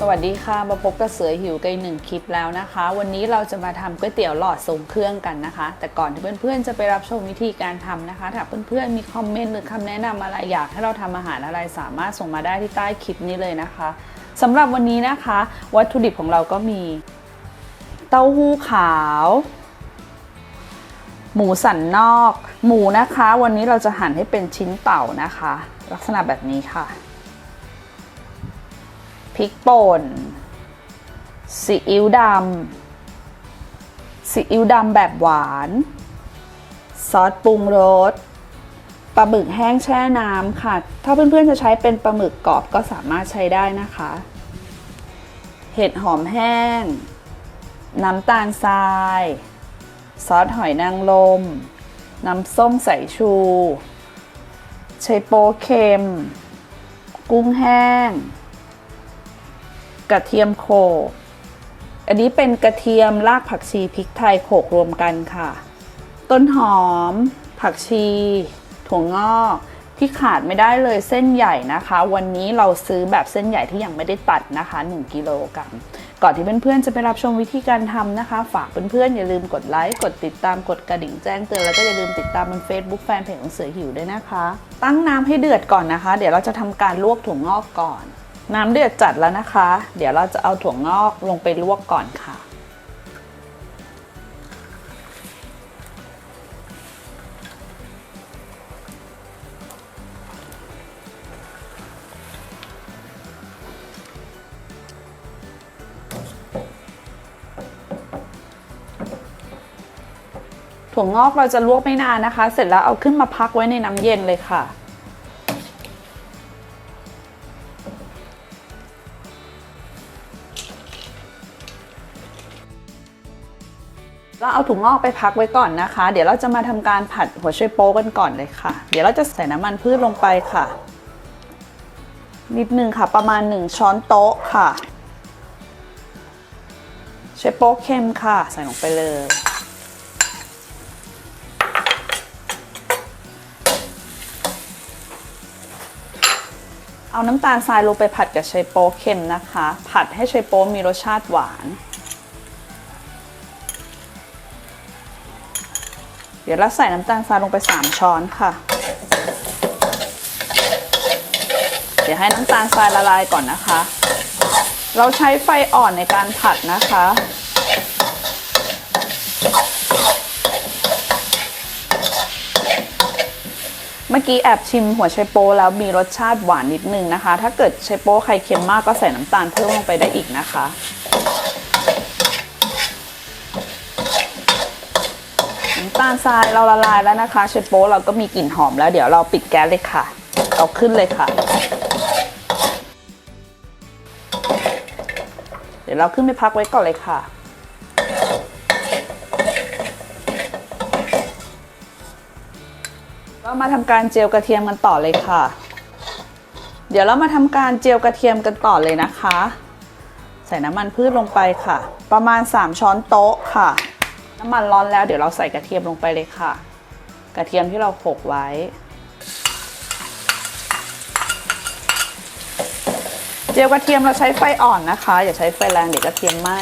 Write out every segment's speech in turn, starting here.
สวัสดีค่ะ มาพบกับเสือหิวกันหนึ่งคลิปแล้วนะคะ วันนี้เราจะมาทำก๋วยเตี๋ยวหลอดทรงเครื่องกันนะคะ แต่ก่อนที่เพื่อนๆจะไปรับชมวิธีการทำนะคะถ้าเพื่อนๆมีคอมเมนต์หรือคำแนะนำอะไรอยากให้เราทำอาหารอะไรสามารถส่งมาได้ที่ใต้คลิปนี้เลยนะคะสำหรับวันนี้นะคะ วัตถุดิบของเราก็มี เต้าหู้ขาว หมูสันนอก หมูนะคะ วันนี้เราจะหั่นให้เป็นชิ้นเต่านะคะ ลักษณะแบบนี้ค่ะ พริกป่นซีอิ๊วดำซีอิ๊วดำแบบหวาน ซอสปรุงรสปลาหมึกแห้งแช่น้ำค่ะ ถ้าเพื่อนๆจะใช้เป็นปลาหมึกกรอบก็สามารถใช้ได้นะคะ เห็ดหอมแห้ง น้ำตาลทราย ซอสหอยนางรมน้ำส้มสายชูไชโปเค็ม กุ้งแห้ง ระเทียมโขลกอันนี้เป็นกระเทียมรากผักชีพริกไทยโขลกรวมกันค่ะ ต้นหอม ผักชี ถั่วงอกที่ขาดไม่ได้เลยเส้นใหญ่นะคะ วันนี้เราซื้อแบบเส้นใหญ่ที่ยังไม่ได้ตัดนะคะ 1 กิโลกรัมก่อนที่เพื่อนๆจะไปรับชมวิธีการทำนะคะ ฝากเพื่อนๆอย่าลืมกดไลค์กดติดตามกดกระดิ่งแจ้งเตือนแล้วก็อย่าลืมติดตามบน Facebook แฟนเพจของเสือหิวด้วยนะคะ ตั้งน้ำให้เดือดก่อนนะคะ เดี๋ยวเราจะทำการลวกถั่วงอกก่อน น้ำเดือดจัดแล้วนะคะ เดี๋ยวเราจะเอาถั่วงอกลงไปลวกก่อนค่ะ ถั่วงอกเราจะลวกไม่นานนะคะ เสร็จแล้วเอาขึ้นมาพักไว้ในน้ำเย็นเลยค่ะ เราเอาถุงงอกไปพักไว้ก่อนนะคะ เดี๋ยวเราจะมาทำการผัดหัวไชโป๊กันก่อนเลยค่ะ เดี๋ยวเราจะใส่น้ำมันพืชลงไปค่ะ นิดหนึ่งค่ะ ประมาณ 1 ช้อนโต๊ะค่ะไชโป๊เค็มค่ะ ใส่ลงไปเลย เอาน้ำตาลทรายลงไปผัดกับไชโป๊เค็มนะคะ ผัดให้ไชโป๊มีรสชาติหวาน เดี๋ยวเราใส่น้ำตาลทรายลงไป 3 ช้อนค่ะ เดี๋ยวให้น้ำตาลทรายละลายก่อนนะคะ เราใช้ไฟอ่อนในการผัดนะคะ เมื่อกี้แอบชิมหัวไชโป๊แล้วมีรสชาติหวานนิดนึงนะคะ ถ้าเกิดไชโป๊ใครเค็มมากก็ใส่น้ำตาลเพิ่มลงไปได้อีกนะคะ น้ำตาลทรายเราละลายแล้วนะคะไชโป๊เราก็มีกลิ่นหอมแล้วเดี๋ยวเราปิดแก๊สเลยค่ะ เอาขึ้นเลยค่ะ เดี๋ยวเราขึ้นไปพักไว้ก่อนเลยค่ะ เรามาทำการเจียวกระเทียมกันต่อเลยค่ะ เดี๋ยวเรามาทำการเจียวกระเทียมกันต่อเลยนะคะ ใส่น้ำมันพืชลงไปค่ะ ประมาณ 3 ช้อนโต๊ะค่ะ น้ำมันร้อนแล้วเดี๋ยวเราใส่กระเทียมลงไปเลยค่ะ กระเทียมที่เราโขลกไว้ เจียวกระเทียมเราใช้ไฟอ่อนนะคะ อย่าใช้ไฟแรงเดี๋ยวกระเทียมไหม้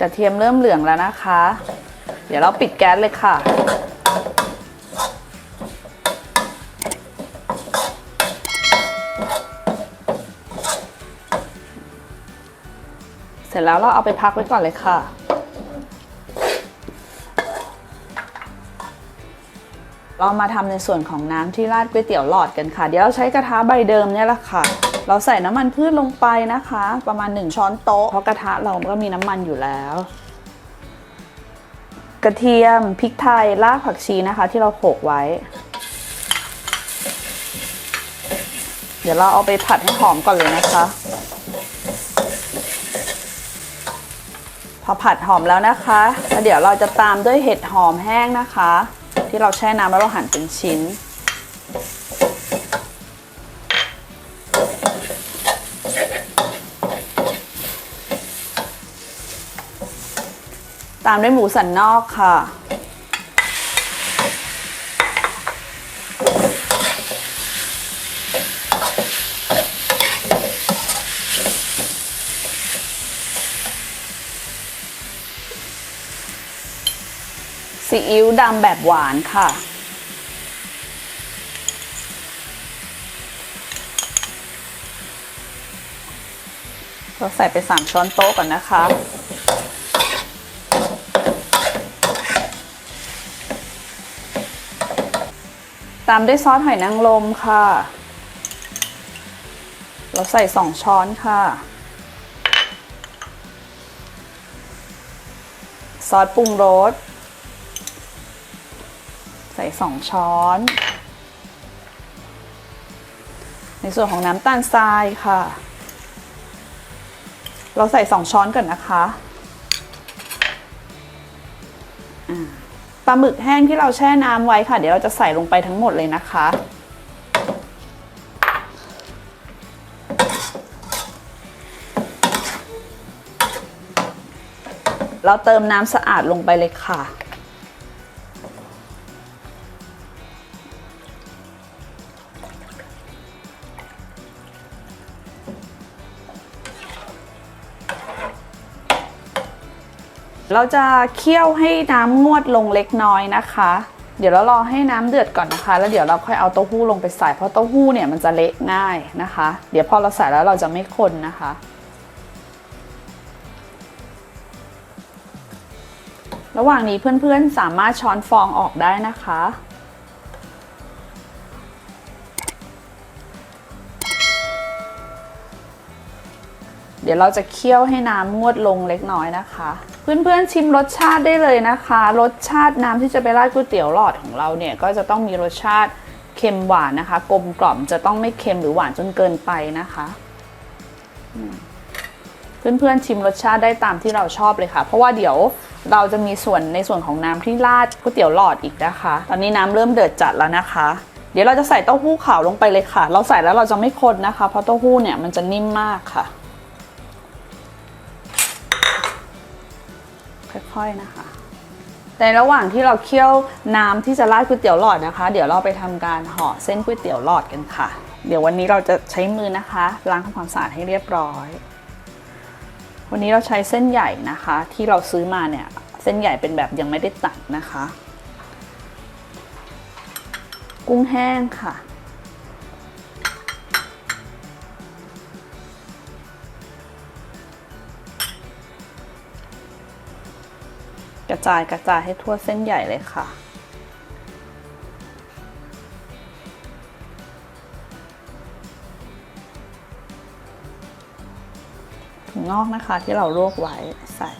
กระเทียมเริ่มเหลืองแล้วนะคะ เดี๋ยวเราปิดแก๊สเลยค่ะ ร็จแล้วเราเอาไปพักไว้ก่อนเลยค่ะ เรามาทำในส่วนของน้ำที่ราดก๋วยเตี๋ยวหลอดกันค่ะ เดี๋ยวเราใช้กระทะใบเดิมเนี่ยแหละค่ะ เราใส่น้ำมันพืชลงไปนะคะ ประมาณ 1 ช้อนโต๊ะ เพราะกระทะเราก็มีน้ำมันอยู่แล้ว กระเทียมพริกไทยรากผักชีนะคะ ที่เราโขกไว้ เดี๋ยวเราเอาไปผัดให้หอมก่อนเลยนะคะ พอผัดหอมแล้วนะคะแล้วเดี๋ยวเราจะตามด้วยเห็ดหอมแห้งนะคะ ที่เราแช่น้ำแล้วเราหั่นเป็นชิ้น ตามด้วยหมูสันนอกค่ะ ซีอิ๊วดำแบบหวานค่ะ เราใส่ไป 3 ช้อนโต๊ะก่อนนะคะ ตามด้วยซอสหอยนางรมค่ะ เราใส่ 2 ช้อนค่ะซอสปรุงรส ใส่ 2 ช้อน ในส่วนของน้ำตาลทรายค่ะ เราใส่ 2 ช้อนก่อนนะคะปลาหมึกแห้งที่เราแช่น้ำไว้ค่ะ เดี๋ยวเราจะใส่ลงไปทั้งหมดเลยนะคะ เราเติมน้ำสะอาดลงไปเลยค่ะ เราจะเคี่ยวให้น้ำงวดลงเล็กน้อยนะคะ เดี๋ยวเรารอให้น้ำเดือดก่อนนะคะ แล้วเดี๋ยวเราค่อยเอาเต้าหู้ลงไปใส่เพราะเต้าหู้เนี่ยมันจะเละง่ายนะคะ เดี๋ยวพอเราใส่แล้วเราจะไม่คนนะคะระหว่างนี้เพื่อนๆ สามารถช้อนฟองออกได้นะคะ เดี๋ยวเราจะเคี่ยวให้น้ำงวดลงเล็กน้อยนะคะ เพื่อนๆชิมรสชาติได้เลยนะคะ รสชาติน้ำที่จะไปราดก๋วยเตี๋ยวหลอดของเราเนี่ยก็จะต้องมีรสชาติเค็มหวานนะคะ กลมกล่อมจะต้องไม่เค็มหรือหวานจนเกินไปนะคะอืมเพื่อนๆชิมรสชาติได้ตามที่เราชอบเลยค่ะ เพราะว่าเดี๋ยวเราจะมีส่วนในส่วนของน้ำที่ราดก๋วยเตี๋ยวหลอดอีกนะคะ ตอนนี้น้ำเริ่มเดือดจัดแล้วนะคะ เดี๋ยวเราจะใส่เต้าหู้ขาวลงไปเลยค่ะ เราใส่แล้วเราจะไม่คนนะคะ เพราะเต้าหู้เนี่ยมันจะนิ่มมากค่ะ ค่อยๆนะคะ ในระหว่างที่เราเคี่ยวน้ำที่จะราดก๋วยเตี๋ยวหลอดนะคะ เดี๋ยวเราไปทำการห่อเส้นก๋วยเตี๋ยวหลอดกันค่ะ เดี๋ยววันนี้เราจะใช้มือนะคะล้างทำความสะอาดให้เรียบร้อย วันนี้เราใช้เส้นใหญ่นะคะ ที่เราซื้อมาเนี่ยเส้นใหญ่เป็นแบบยังไม่ได้ตัดนะคะ กุ้งแห้งค่ะ กระจายกระจายให้ทั่วเส้นใหญ่เลยค่ะ ถุงนอกนะคะที่เราลวกไว้ใส่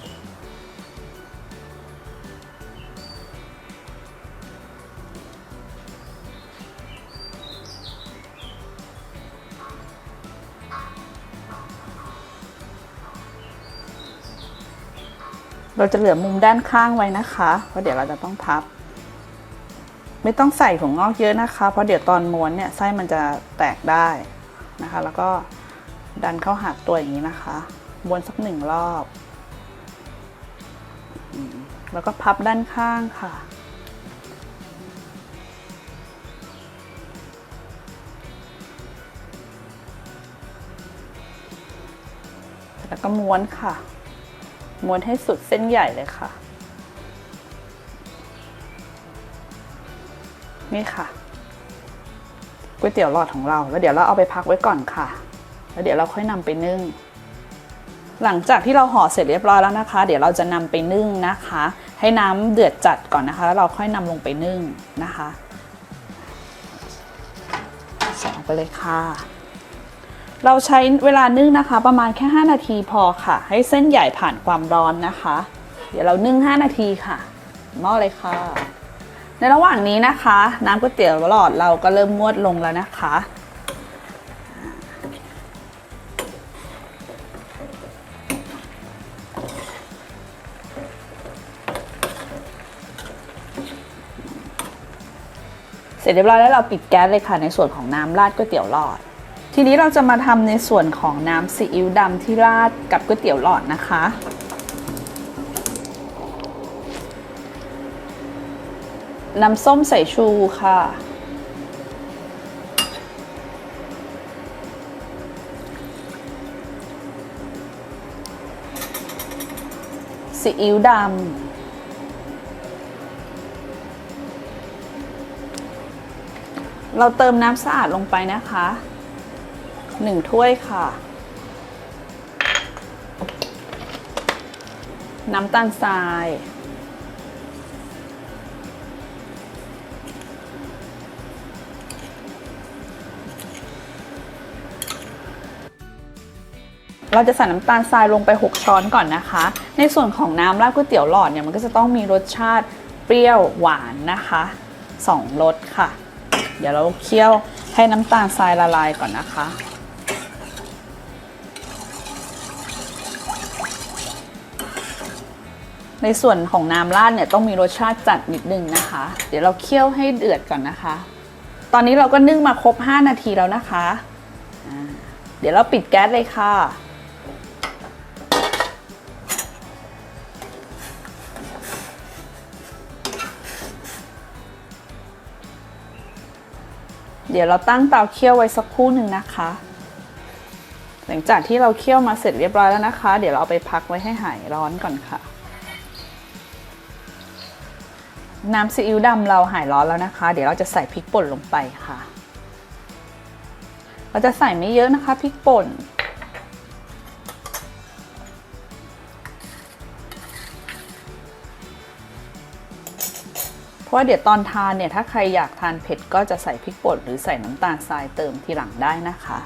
เราจะเหลือมุมด้านข้างไว้นะคะเพราะเดี๋ยวเราจะต้องพับ ไม่ต้องใส่ถุงงอกเยอะนะคะ เพราะเดี๋ยวตอนม้วนเนี่ยไส้มันจะแตกได้นะคะ แล้วก็ดันเข้าหาตัวอย่างนี้นะคะม้วนสักหนึ่งรอบแล้วก็พับด้านข้างค่ะ แล้วก็ม้วนค่ะ ม้วนให้สุดเส้นใหญ่เลยค่ะ นี่ค่ะก๋วยเตี๋ยวหลอดของเรา แล้วเดี๋ยวเราเอาไปพักไว้ก่อนค่ะ แล้วเดี๋ยวเราค่อยนำไปนึ่ง หลังจากที่เราห่อเสร็จเรียบร้อยแล้วนะคะ เดี๋ยวเราจะนำไปนึ่งนะคะ ให้น้ำเดือดจัดก่อนนะคะ แล้วเราค่อยนำลงไปนึ่งนะคะใส่ลงไปเลยค่ะ เราใช้เวลานึ่งนะคะ ประมาณแค่ 5 นาทีพอค่ะ ให้เส้นใหญ่ผ่านความร้อนนะคะ เดี๋ยวเรานึ่ง 5 นาทีค่ะหม้อเลยค่ะ ในระหว่างนี้นะคะ น้ำก๋วยเตี๋ยวหลอดเราก็เริ่มงวดลงแล้วนะคะ เสร็จเรียบร้อยแล้วเราปิดแก๊สเลยค่ะในส่วนของน้ำราดก๋วยเตี๋ยวหลอด ทีนี้เราจะมาทำในส่วนของน้ำซีอิ๊วดำที่ราดกับก๋วยเตี๋ยวหลอดนะคะ น้ำส้มใสาชูค่ะ ซีอิ๊วดำเราเติมน้ำสะอาดลงไปนะคะ หนึ่งถ้วยค่ะ น้ำตาลทราย เราจะใส่น้ำตาลทรายลงไป 6 ช้อนก่อนนะคะ ในส่วนของน้ำราดก๋วยเตี๋ยวหลอดเนี่ยมันก็จะต้องมีรสชาติเปรี้ยวหวานนะคะ2รสค่ะ เดี๋ยวเราเคี่ยวให้น้ำตาลทรายละลายก่อนนะคะ ในส่วนของน้ำราดเนี่ยต้องมีรสชาติจัดนิดนึงนะคะ เดี๋ยวเราเคี่ยวให้เดือดก่อนนะคะ ตอนนี้เราก็นึ่งมาครบ 5 นาทีแล้วนะคะ เดี๋ยวเราปิดแก๊สเลยค่ะ เดี๋ยวเราตั้งเตาเคี่ยวไว้สักครู่หนึ่งนะคะ หลังจากที่เราเคี่ยวมาเสร็จเรียบร้อยแล้วนะคะ เดี๋ยวเราเอาไปพักไว้ให้หายร้อนก่อนค่ะ น้ำซีอิ๊วดำเราหายร้อนแล้วนะคะ เดี๋ยวเราจะใส่พริกป่นลงไปค่ะ เราจะใส่ไม่เยอะนะคะพริกป่น เพราะว่าเดี๋ยวตอนทานเนี่ยถ้าใครอยากทานเผ็ดก็จะใส่พริกป่นหรือใส่น้ำตาลทรายเติมทีหลังได้นะคะ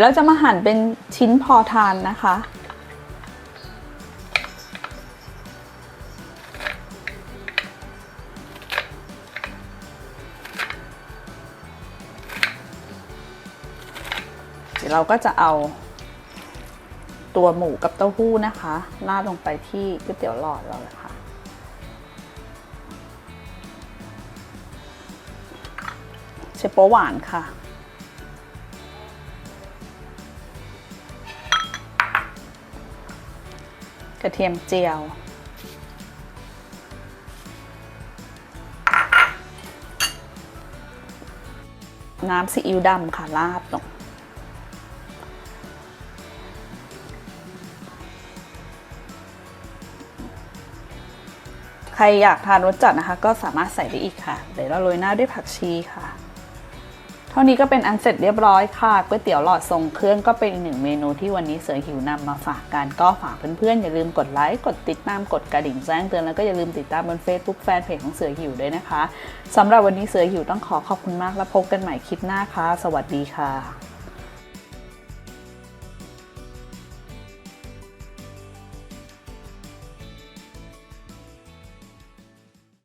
เราจะมาหั่นเป็นชิ้นพอทานนะคะ เราก็จะเอาตัวหมูกับเต้าหู้นะคะราดลงไปที่ก๋วยเตี๋ยวหลอดเราเลยค่ะ เชโปหวานค่ะ กระเทียมเจียว น้ำซีอิ๊วดำค่ะราดลง รอยากทานรสจัดนะคะ ก็สามารถใส่ได้อีกค่ะ เดี๋ยวเราโรยหน้าด้วยผักชีค่ะ เท่านี้ก็เป็นอันเสร็จเรียบร้อยค่ะก๋วยเตี๋ยวหลอดทรงเครื่องก็เป็นอีกหนึ่งเมนูที่วันนี้เสือหิวนำมาฝากกันก็ฝากเพื่อนๆ อย่าลืมกดไลค์กดติดตามกดกระดิ่งแจ้งเตือนแล้วก็อย่าลืมติดตามบน Facebook แฟนเพจของเสือหิวด้วยนะคะสำหรับวันนี้เสือหิวต้องขอขอบคุณมากแล้วพบกันใหม่คลิปหน้าค่ะ สวัสดีค่ะ